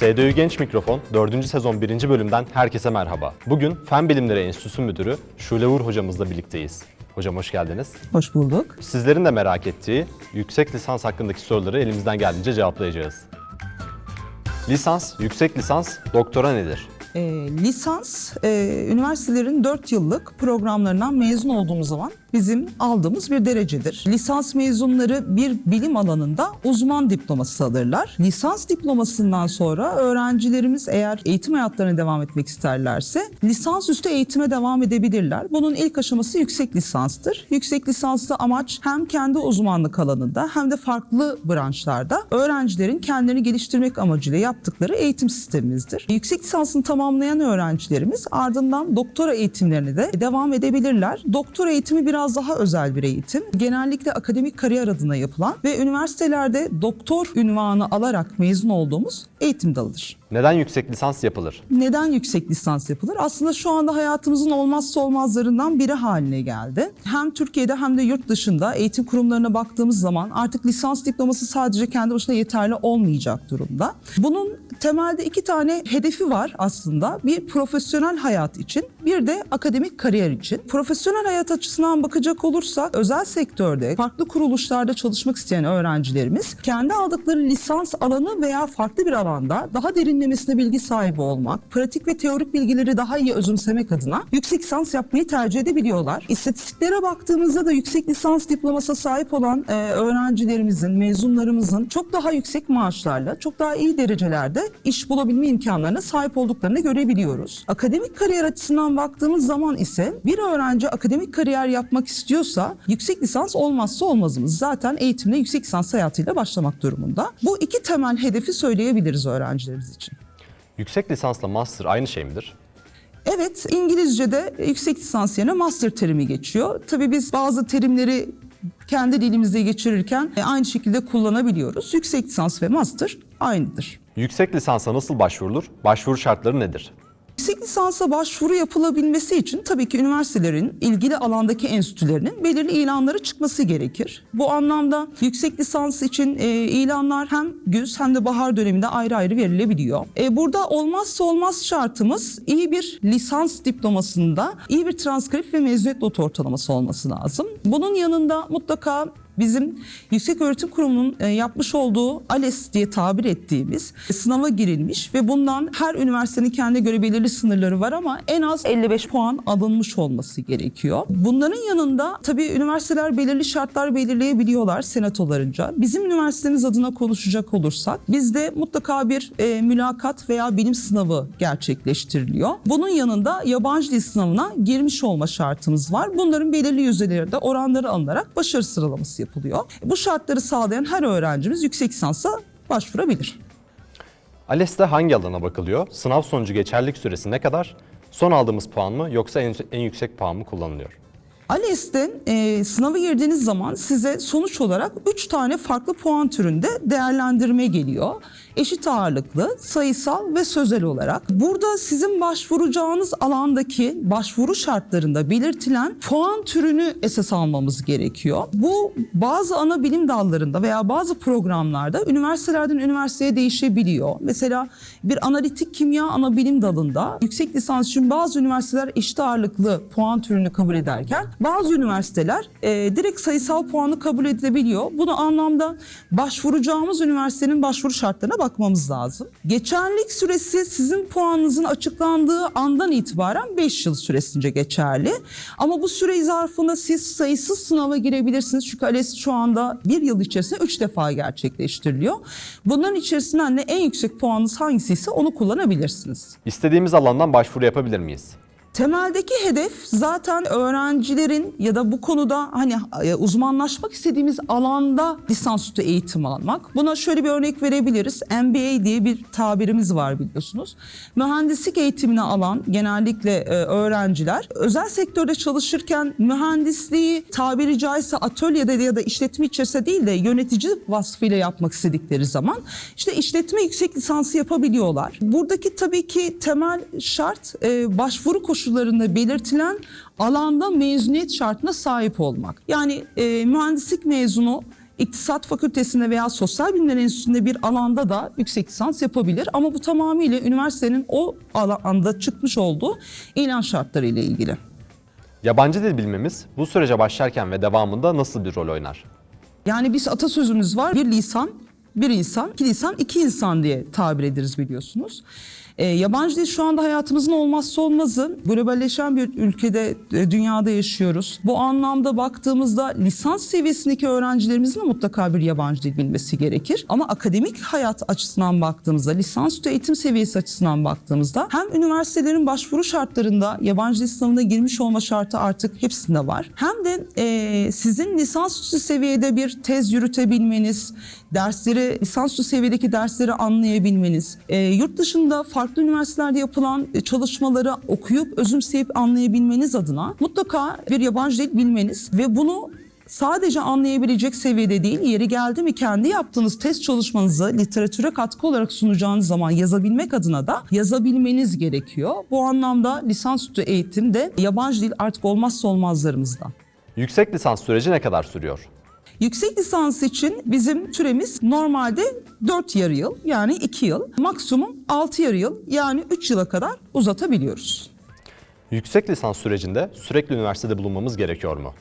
SDÜ Genç Mikrofon 4. sezon 1. bölümden herkese merhaba. Bugün Fen Bilimleri Enstitüsü Müdürü Şule Uğur hocamızla birlikteyiz. Hocam hoş geldiniz. Hoş bulduk. Sizlerin de merak ettiği yüksek lisans hakkındaki soruları elimizden geldiğince cevaplayacağız. Lisans, yüksek lisans, doktora nedir? Ee, lisans, e, üniversitelerin 4 yıllık programlarından mezun olduğumuz zaman bizim aldığımız bir derecedir. Lisans mezunları bir bilim alanında uzman diploması alırlar. Lisans diplomasından sonra öğrencilerimiz eğer eğitim hayatlarına devam etmek isterlerse lisansüstü eğitime devam edebilirler. Bunun ilk aşaması yüksek lisanstır. Yüksek lisansta amaç hem kendi uzmanlık alanında hem de farklı branşlarda öğrencilerin kendilerini geliştirmek amacıyla yaptıkları eğitim sistemimizdir. Yüksek lisansını tamamlayan öğrencilerimiz ardından doktora eğitimlerine de devam edebilirler. Doktora eğitimi biraz daha özel bir eğitim. Genellikle akademik kariyer adına yapılan ve üniversitelerde doktor ünvanı alarak mezun olduğumuz eğitim dalıdır. Neden yüksek lisans yapılır? Neden yüksek lisans yapılır? Aslında şu anda hayatımızın olmazsa olmazlarından biri haline geldi. Hem Türkiye'de hem de yurt dışında eğitim kurumlarına baktığımız zaman artık lisans diploması sadece kendi başına yeterli olmayacak durumda. Bunun temelde iki tane hedefi var aslında. Bir profesyonel hayat için, bir de akademik kariyer için. Profesyonel hayat açısından bakacak olursak özel sektörde, farklı kuruluşlarda çalışmak isteyen öğrencilerimiz kendi aldıkları lisans alanı veya farklı bir alanda daha derinlemesine bilgi sahibi olmak, pratik ve teorik bilgileri daha iyi özümsemek adına yüksek lisans yapmayı tercih edebiliyorlar. İstatistiklere baktığımızda da yüksek lisans diplomasına sahip olan e, öğrencilerimizin, mezunlarımızın çok daha yüksek maaşlarla, çok daha iyi derecelerde iş bulabilme imkanlarına sahip olduklarını görebiliyoruz. Akademik kariyer açısından baktığımız zaman ise bir öğrenci akademik kariyer yapmak istiyorsa yüksek lisans olmazsa olmazımız. Zaten eğitimde yüksek lisans hayatıyla başlamak durumunda. Bu iki temel hedefi söyleyebiliriz öğrencilerimiz için. Yüksek lisansla master aynı şey midir? Evet, İngilizce'de yüksek lisans yerine master terimi geçiyor. Tabii biz bazı terimleri kendi dilimizde geçirirken e, aynı şekilde kullanabiliyoruz. Yüksek lisans ve master aynıdır. Yüksek lisansa nasıl başvurulur? Başvuru şartları nedir? Yüksek lisansa başvuru yapılabilmesi için tabii ki üniversitelerin ilgili alandaki enstitülerinin belirli ilanları çıkması gerekir. Bu anlamda yüksek lisans için e, ilanlar hem güz hem de bahar döneminde ayrı ayrı verilebiliyor. E, burada olmazsa olmaz şartımız iyi bir lisans diplomasında iyi bir transkript ve mezuniyet not ortalaması olması lazım. Bunun yanında mutlaka bizim Yüksek Öğretim Kurumu'nun e, yapmış olduğu ALES diye tabir ettiğimiz sınava girilmiş ve bundan her üniversitenin kendine göre belirli sınırları var ama en az 55 puan alınmış olması gerekiyor. Bunların yanında tabii üniversiteler belirli şartlar belirleyebiliyorlar senatolarınca. Bizim üniversitemiz adına konuşacak olursak bizde mutlaka bir e, mülakat veya bilim sınavı gerçekleştiriliyor. Bunun yanında yabancı dil sınavına girmiş olma şartımız var. Bunların belirli yüzdelerde oranları alınarak başarı sıralaması yapılıyor. Bu şartları sağlayan her öğrencimiz yüksek lisansa başvurabilir. ALES'te hangi alana bakılıyor? Sınav sonucu geçerlilik süresi ne kadar? Son aldığımız puan mı yoksa en, en yüksek puan mı kullanılıyor? ALES'te e, sınava girdiğiniz zaman size sonuç olarak 3 tane farklı puan türünde değerlendirme geliyor. Eşit ağırlıklı, sayısal ve sözel olarak. Burada sizin başvuracağınız alandaki başvuru şartlarında belirtilen puan türünü esas almamız gerekiyor. Bu bazı ana bilim dallarında veya bazı programlarda üniversitelerden üniversiteye değişebiliyor. Mesela bir analitik kimya ana bilim dalında yüksek lisans için bazı üniversiteler eşit ağırlıklı puan türünü kabul ederken bazı üniversiteler e, direkt sayısal puanı kabul edilebiliyor. Bunu anlamda başvuracağımız üniversitenin başvuru şartlarına bakmamız lazım. Geçerlilik süresi sizin puanınızın açıklandığı andan itibaren 5 yıl süresince geçerli. Ama bu süre zarfında siz sayısız sınava girebilirsiniz. Çünkü ALES şu anda bir yıl içerisinde 3 defa gerçekleştiriliyor. Bunların içerisinden de en yüksek puanınız hangisi ise onu kullanabilirsiniz. İstediğimiz alandan başvuru yapabilir miyiz? Temeldeki hedef zaten öğrencilerin ya da bu konuda hani e, uzmanlaşmak istediğimiz alanda lisansüstü eğitim almak. Buna şöyle bir örnek verebiliriz. MBA diye bir tabirimiz var biliyorsunuz. Mühendislik eğitimini alan genellikle e, öğrenciler özel sektörde çalışırken mühendisliği tabiri caizse atölyede ya da işletme içerisinde değil de yönetici vasfıyla yapmak istedikleri zaman işte işletme yüksek lisansı yapabiliyorlar. Buradaki tabii ki temel şart e, başvuru koşulları koşullarında belirtilen alanda mezuniyet şartına sahip olmak. Yani e, mühendislik mezunu İktisat Fakültesinde veya Sosyal Bilimler Enstitüsü'nde bir alanda da yüksek lisans yapabilir. Ama bu tamamıyla üniversitenin o alanda çıkmış olduğu ilan şartları ile ilgili. Yabancı dil bilmemiz bu sürece başlarken ve devamında nasıl bir rol oynar? Yani biz atasözümüz var. Bir lisan, bir insan, iki lisan, iki insan diye tabir ederiz biliyorsunuz. E, yabancı dil şu anda hayatımızın olmazsa olmazı. Globalleşen bir ülkede, e, dünyada yaşıyoruz. Bu anlamda baktığımızda lisans seviyesindeki öğrencilerimizin de mutlaka bir yabancı dil bilmesi gerekir. Ama akademik hayat açısından baktığımızda, lisansüstü eğitim seviyesi açısından baktığımızda hem üniversitelerin başvuru şartlarında yabancı dil sınavına girmiş olma şartı artık hepsinde var. Hem de e, sizin lisansüstü seviyede bir tez yürütebilmeniz, dersleri, lisansüstü seviyedeki dersleri anlayabilmeniz, e, yurt dışında farklı üniversitelerde yapılan e, çalışmaları okuyup özümseyip anlayabilmeniz adına mutlaka bir yabancı dil bilmeniz ve bunu sadece anlayabilecek seviyede değil, yeri geldi mi kendi yaptığınız test çalışmanızı literatüre katkı olarak sunacağınız zaman yazabilmek adına da yazabilmeniz gerekiyor. Bu anlamda lisansüstü eğitimde yabancı dil artık olmazsa olmazlarımızdan. Yüksek lisans süreci ne kadar sürüyor? Yüksek lisans için bizim süremiz normalde 4 yarı yıl yani 2 yıl. Maksimum 6 yarı yıl yani 3 yıla kadar uzatabiliyoruz. Yüksek lisans sürecinde sürekli üniversitede bulunmamız gerekiyor mu?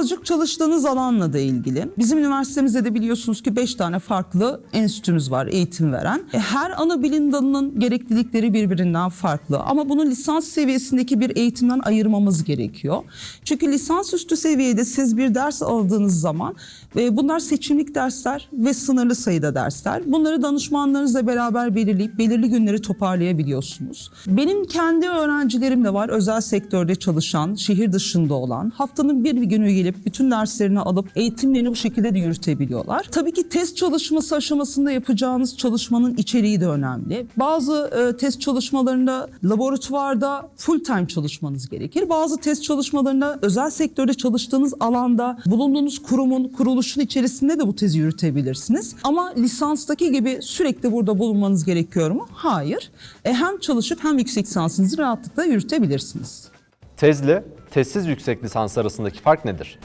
Birazcık çalıştığınız alanla da ilgili. Bizim üniversitemizde de biliyorsunuz ki 5 tane farklı enstitümüz var eğitim veren. E, Her ana bilim dalının gereklilikleri birbirinden farklı ama bunu lisans seviyesindeki bir eğitimden ayırmamız gerekiyor. Çünkü lisansüstü seviyede siz bir ders aldığınız zaman ve bunlar seçimlik dersler ve sınırlı sayıda dersler. Bunları danışmanlarınızla beraber belirleyip belirli günleri toparlayabiliyorsunuz. Benim kendi öğrencilerim de var özel sektörde çalışan, şehir dışında olan. Haftanın bir günü gelip bütün derslerini alıp eğitimlerini bu şekilde de yürütebiliyorlar. Tabii ki test çalışması aşamasında yapacağınız çalışmanın içeriği de önemli. Bazı e, test çalışmalarında laboratuvarda full time çalışmanız gerekir. Bazı test çalışmalarında özel sektörde çalıştığınız alanda bulunduğunuz kurumun, kuruluşun içerisinde de bu tezi yürütebilirsiniz. Ama lisanstaki gibi sürekli burada bulunmanız gerekiyor mu? Hayır. E, hem çalışıp hem yüksek lisansınızı rahatlıkla yürütebilirsiniz. Tezli, tezsiz yüksek lisans arasındaki fark nedir?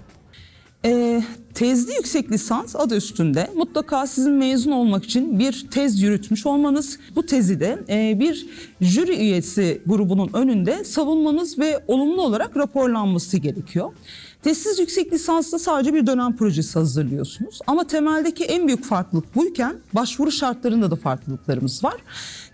E, tezli yüksek lisans adı üstünde mutlaka sizin mezun olmak için bir tez yürütmüş olmanız, bu tezi de e, bir jüri üyesi grubunun önünde savunmanız ve olumlu olarak raporlanması gerekiyor. Tezsiz yüksek lisansta sadece bir dönem projesi hazırlıyorsunuz. Ama temeldeki en büyük farklılık buyken başvuru şartlarında da farklılıklarımız var.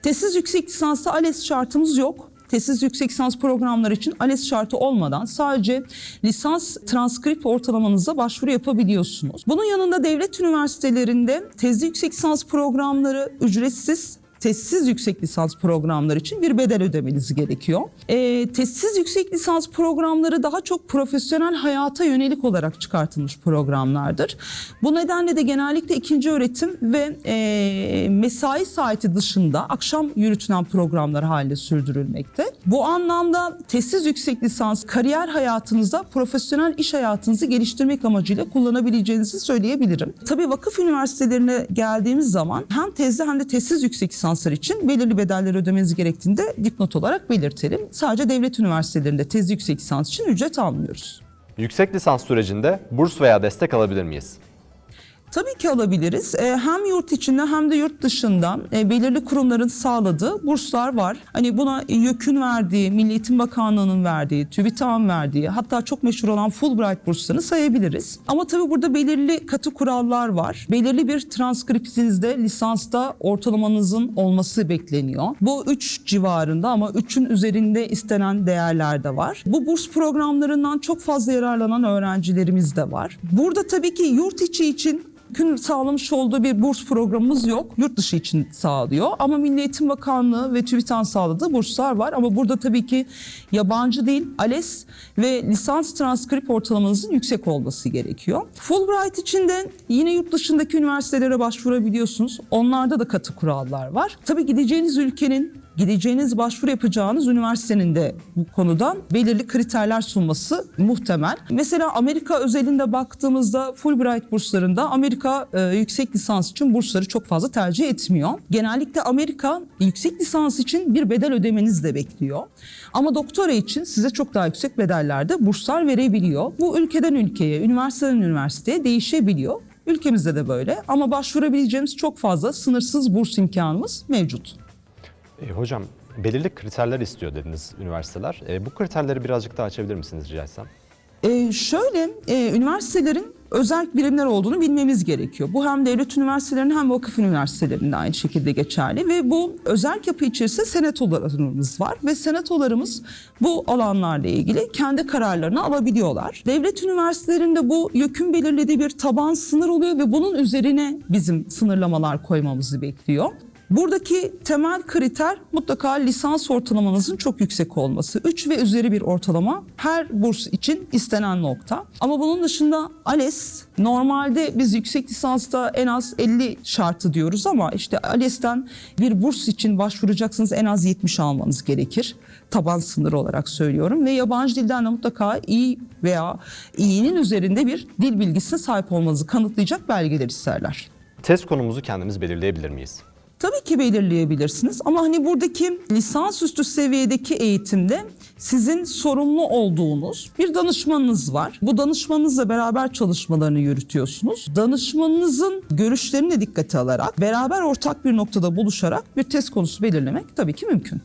Tezsiz yüksek lisansta ALES şartımız yok. Tezsiz yüksek lisans programları için ALES şartı olmadan sadece lisans transkript ortalamanıza başvuru yapabiliyorsunuz. Bunun yanında devlet üniversitelerinde tezli yüksek lisans programları ücretsiz testsiz yüksek lisans programları için bir bedel ödemeniz gerekiyor. E, testsiz yüksek lisans programları daha çok profesyonel hayata yönelik olarak çıkartılmış programlardır. Bu nedenle de genellikle ikinci öğretim ve e, mesai saati dışında akşam yürütülen programlar halinde sürdürülmekte. Bu anlamda testsiz yüksek lisans kariyer hayatınızda profesyonel iş hayatınızı geliştirmek amacıyla kullanabileceğinizi söyleyebilirim. Tabii vakıf üniversitelerine geldiğimiz zaman hem tezli hem de testsiz yüksek lisanslar için belirli bedeller ödemeniz gerektiğini de dipnot olarak belirtelim. Sadece devlet üniversitelerinde tezli yüksek lisans için ücret almıyoruz. Yüksek lisans sürecinde burs veya destek alabilir miyiz? Tabii ki alabiliriz. Ee, Hem yurt içinde hem de yurt dışında e, belirli kurumların sağladığı burslar var. Hani buna YÖK'ün verdiği, Milli Eğitim Bakanlığı'nın verdiği, TÜBİTAK'ın verdiği hatta çok meşhur olan Fulbright burslarını sayabiliriz. Ama tabii burada belirli katı kurallar var. Belirli bir transkriptinizde lisansta ortalamanızın olması bekleniyor. Bu 3 civarında ama 3'ün üzerinde istenen değerler de var. Bu burs programlarından çok fazla yararlanan öğrencilerimiz de var. Burada tabii ki yurt içi için Gün sağlamış olduğu bir burs programımız yok. Yurt dışı için sağlıyor. Ama Milli Eğitim Bakanlığı ve TÜBİTAK'ın sağladığı burslar var. Ama burada tabii ki yabancı değil, ALES ve lisans transkript ortalamanızın yüksek olması gerekiyor. Fulbright için de yine yurt dışındaki üniversitelere başvurabiliyorsunuz. Onlarda da katı kurallar var. Tabii gideceğiniz ülkenin gideceğiniz başvuru yapacağınız üniversitenin de bu konudan belirli kriterler sunması muhtemel. Mesela Amerika özelinde baktığımızda Fulbright burslarında Amerika e, yüksek lisans için bursları çok fazla tercih etmiyor. Genellikle Amerika yüksek lisans için bir bedel ödemenizi de bekliyor. Ama doktora için size çok daha yüksek bedellerde burslar verebiliyor. Bu ülkeden ülkeye, üniversiteden üniversiteye değişebiliyor. Ülkemizde de böyle ama başvurabileceğimiz çok fazla sınırsız burs imkanımız mevcut. E, hocam belirli kriterler istiyor dediniz üniversiteler. E, bu kriterleri birazcık daha açabilir misiniz rica etsem? Ee, şöyle, e, üniversitelerin özel birimler olduğunu bilmemiz gerekiyor. Bu hem devlet üniversitelerinin hem vakıf üniversitelerinde aynı şekilde geçerli ve bu özel yapı içerisinde senatolarımız var ve senatolarımız bu alanlarla ilgili kendi kararlarını alabiliyorlar. Devlet üniversitelerinde bu YÖK'ün belirlediği bir taban sınır oluyor ve bunun üzerine bizim sınırlamalar koymamızı bekliyor. Buradaki temel kriter mutlaka lisans ortalamanızın çok yüksek olması. 3 ve üzeri bir ortalama her burs için istenen nokta. Ama bunun dışında ALES normalde biz yüksek lisansta en az 50 şartı diyoruz ama işte ALES'ten bir burs için başvuracaksınız en az 70 almanız gerekir. Taban sınır olarak söylüyorum ve yabancı dilden de mutlaka iyi veya iyinin üzerinde bir dil bilgisine sahip olmanızı kanıtlayacak belgeler isterler. Test konumuzu kendimiz belirleyebilir miyiz? Tabii ki belirleyebilirsiniz ama hani buradaki lisansüstü seviyedeki eğitimde sizin sorumlu olduğunuz bir danışmanınız var. Bu danışmanınızla beraber çalışmalarını yürütüyorsunuz. Danışmanınızın görüşlerini de dikkate alarak beraber ortak bir noktada buluşarak bir test konusu belirlemek tabii ki mümkün.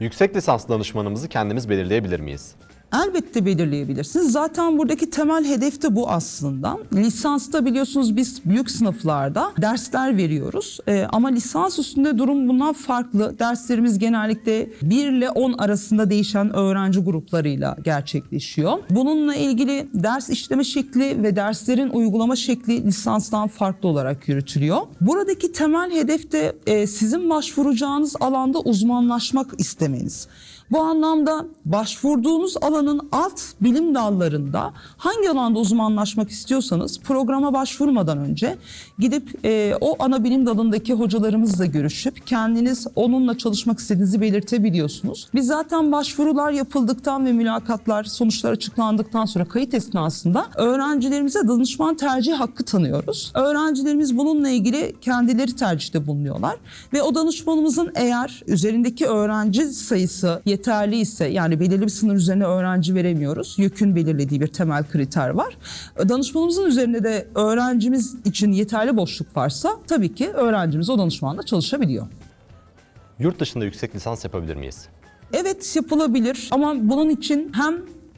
Yüksek lisans danışmanımızı kendimiz belirleyebilir miyiz? Elbette belirleyebilirsiniz. Zaten buradaki temel hedef de bu aslında. Lisansta biliyorsunuz biz büyük sınıflarda dersler veriyoruz. Ee, ama lisans üstünde durum bundan farklı. Derslerimiz genellikle 1 ile 10 arasında değişen öğrenci gruplarıyla gerçekleşiyor. Bununla ilgili ders işleme şekli ve derslerin uygulama şekli lisanstan farklı olarak yürütülüyor. Buradaki temel hedef de e, sizin başvuracağınız alanda uzmanlaşmak istemeniz. Bu anlamda başvurduğunuz alanın alt bilim dallarında hangi alanda uzmanlaşmak istiyorsanız programa başvurmadan önce gidip e, o ana bilim dalındaki hocalarımızla görüşüp kendiniz onunla çalışmak istediğinizi belirtebiliyorsunuz. Biz zaten başvurular yapıldıktan ve mülakatlar sonuçlar açıklandıktan sonra kayıt esnasında öğrencilerimize danışman tercih hakkı tanıyoruz. Öğrencilerimiz bununla ilgili kendileri tercihte bulunuyorlar ve o danışmanımızın eğer üzerindeki öğrenci sayısı yeterli ise yani belirli bir sınır üzerine öğrenci veremiyoruz. YÖK'ün belirlediği bir temel kriter var. Danışmanımızın üzerinde de öğrencimiz için yeterli boşluk varsa tabii ki öğrencimiz o danışmanla çalışabiliyor. Yurt dışında yüksek lisans yapabilir miyiz? Evet yapılabilir ama bunun için hem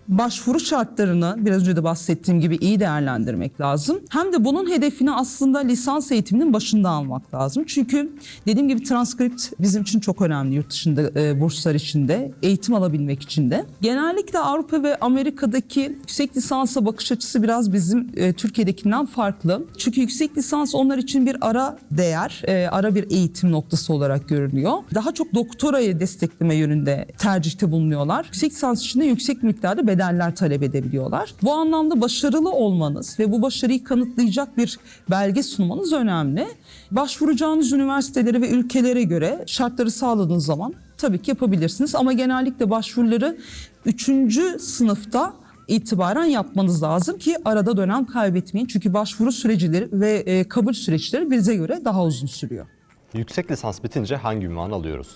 başvuru şartlarını biraz önce de bahsettiğim gibi iyi değerlendirmek lazım. Hem de bunun hedefini aslında lisans eğitiminin başında almak lazım. Çünkü dediğim gibi transkript bizim için çok önemli yurt dışında e, burslar içinde, eğitim alabilmek için de. Genellikle Avrupa ve Amerika'daki yüksek lisansa bakış açısı biraz bizim e, Türkiye'dekinden farklı. Çünkü yüksek lisans onlar için bir ara değer, e, ara bir eğitim noktası olarak görünüyor. Daha çok doktorayı destekleme yönünde tercihte bulunuyorlar. Yüksek lisans için de yüksek miktarda bedeller talep edebiliyorlar. Bu anlamda başarılı olmanız ve bu başarıyı kanıtlayacak bir belge sunmanız önemli. Başvuracağınız üniversitelere ve ülkelere göre şartları sağladığınız zaman tabii ki yapabilirsiniz ama genellikle başvuruları 3. sınıfta itibaren yapmanız lazım ki arada dönem kaybetmeyin. Çünkü başvuru süreçleri ve e, kabul süreçleri bize göre daha uzun sürüyor. Yüksek lisans bitince hangi ünvanı alıyoruz?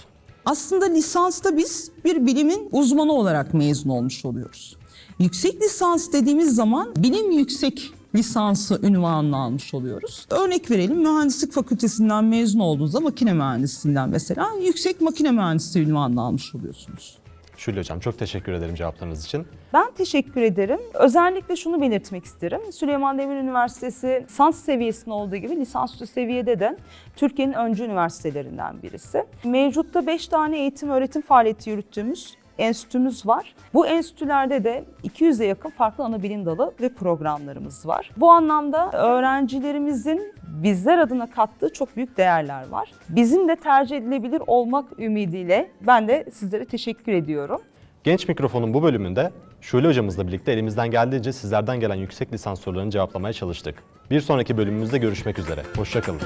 Aslında lisansta biz bir bilimin uzmanı olarak mezun olmuş oluyoruz. Yüksek lisans dediğimiz zaman bilim yüksek lisansı ünvanını almış oluyoruz. Örnek verelim mühendislik fakültesinden mezun olduğunuzda makine mühendisliğinden mesela yüksek makine mühendisliği ünvanını almış oluyorsunuz. Şule Hocam çok teşekkür ederim cevaplarınız için. Ben teşekkür ederim. Özellikle şunu belirtmek isterim. Süleyman Demirel Üniversitesi lisans seviyesinde olduğu gibi lisansüstü seviyede de Türkiye'nin öncü üniversitelerinden birisi. Mevcutta 5 tane eğitim öğretim faaliyeti yürüttüğümüz enstitümüz var. Bu enstitülerde de 200'e yakın farklı ana bilim dalı ve programlarımız var. Bu anlamda öğrencilerimizin bizler adına kattığı çok büyük değerler var. Bizim de tercih edilebilir olmak ümidiyle ben de sizlere teşekkür ediyorum. Genç Mikrofon'un bu bölümünde Şule hocamızla birlikte elimizden geldiğince sizlerden gelen yüksek lisans sorularını cevaplamaya çalıştık. Bir sonraki bölümümüzde görüşmek üzere. Hoşçakalın.